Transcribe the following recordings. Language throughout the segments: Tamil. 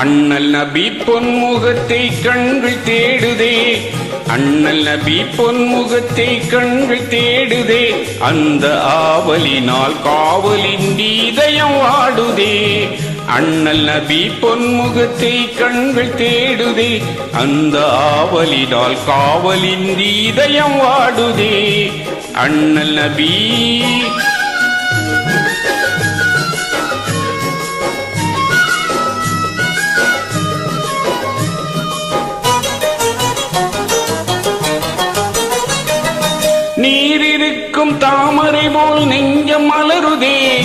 அண்ணல் நபி பொன்முகத்தை கண்கள் தேடுதே. அண்ணல் நபி பொன்முகத்தை கண்கள் தேடுதே. அந்த ஆவலினால் காவலின் இதயம் வாடுதே. அண்ணல் நபி பொன்முகத்தை கண்கள் தேடுதே. அந்த ஆவலினால் காவலின் இதயம் வாடுதே. அண்ணல் நபி நீரிருக்கும் தாமரை போல் நெஞ்சம் மலருதே.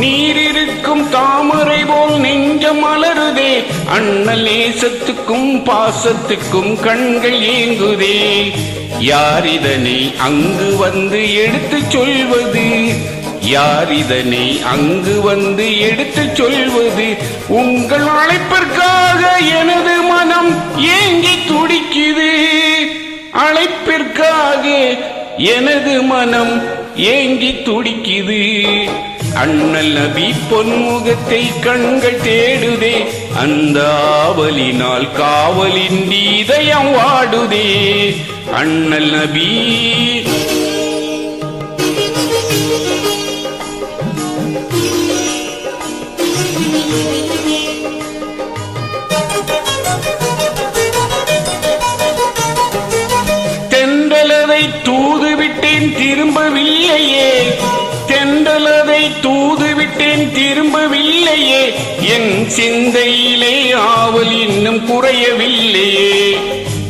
நீரிருக்கும் தாமரை போல் நெஞ்சம் மலருதே. அண்ணல் பாசத்துக்கும் கண்கள் ஏங்குதே. யார் இதனை அங்கு வந்து எடுத்து சொல்வது? யார் இதனை அங்கு வந்து எடுத்து சொல்வது? உங்கள் அழைப்பிற்காக எனது மனம் ஏங்கி எனது மனம் ஏங்கி துடிக்குது. அண்ணல் நபி பொன்முகத்தை கண்கள் தேடுதே. அந்த ஆவலினால் காவலின் இதயம் வாடுதே. அண்ணல் நபி விட்டேன் திரும்பவில்லையே. தென்றலதை தூது விட்டேன் திரும்பவில்லையே. என் சிந்தையிலே ஆவல் இன்னும் குறையவில்லையே.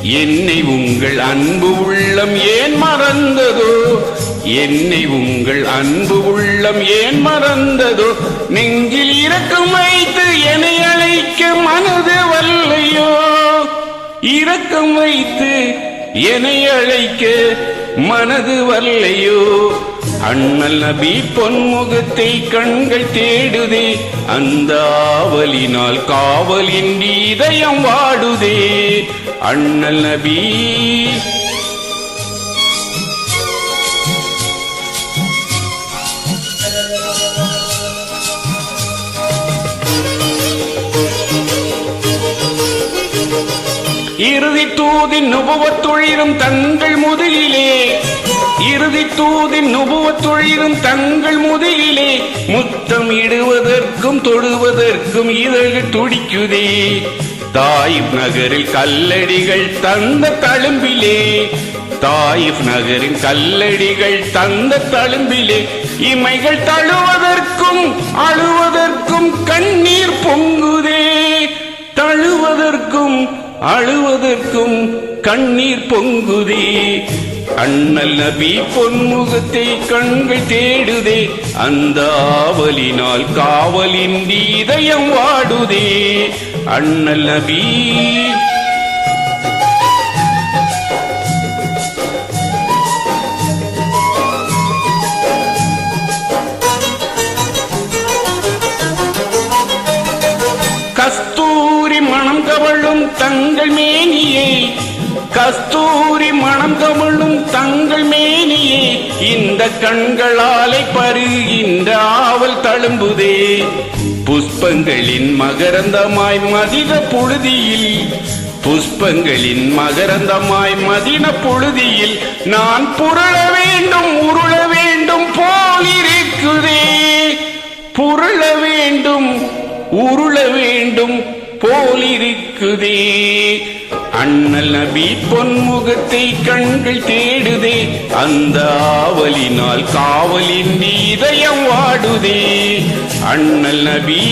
என்னை உங்கள் அன்பு உள்ளம் ஏன் மறந்ததோ? என்னை உங்கள் அன்பு உள்ளம் ஏன் மறந்ததோ? நெஞ்சில் இறக்கம் வைத்து என்னை அழைக்க மனது வல்லையோ? இறக்கம் வைத்து என்னை அழைக்க மனது வல்லையோ அண்ணல் நபி பொன்முகத்தை கண்கள் தேடுதே அந்த ஆவலினால் காவலின் இதயம் வாடுதே. அண்ணல் நபி இறுதி தூதின் நுபவத்தொழிலும் தங்கள் முதுகிலே. இறுதி தூதின் நுபவத்தொழிலும் தங்கள் முதுகிலே. முத்தம் இடுவதற்கும் தொடுவதற்கும் இதழ்கள் துடிக்குதே. தாயிப் நகரில் கல்லடிகள் தந்த தழும்பிலே. தாயிப் நகரின் கல்லடிகள் தந்த தழும்பிலே. இமைகள் தழுவதற்கும் அழுவதற்கும் கண்ணீர் பொங்குதே. தழுவதற்கும் அழுவதற்கும் கண்ணீர் பொங்குதே. அண்ணல் நபி பொன்முகத்தை கண்கள் தேடுதே. அந்த ஆவலினால் காவலின் இதயம் வாடுதே. அண்ணல் நபி தங்கள் மேனியே. கஸ்தூரி மனம் தமிழும் தங்கள் மேனியே. இந்த கண்களாலை பருகின்ற ஆவல் தழும்புதே. புஷ்பங்களின் மகரந்தமாய் மதித புழுதியில். புஷ்பங்களின் மகரந்தமாய் மதின புழுதியில் நான் புரள வேண்டும் போலிருக்குதே அண்ணல் நபி பொன்முகத்தை கண்கள் தேடுதே. அந்த ஆவலினால் காவலின் இதயம் வாடுதே. அண்ணல் நபி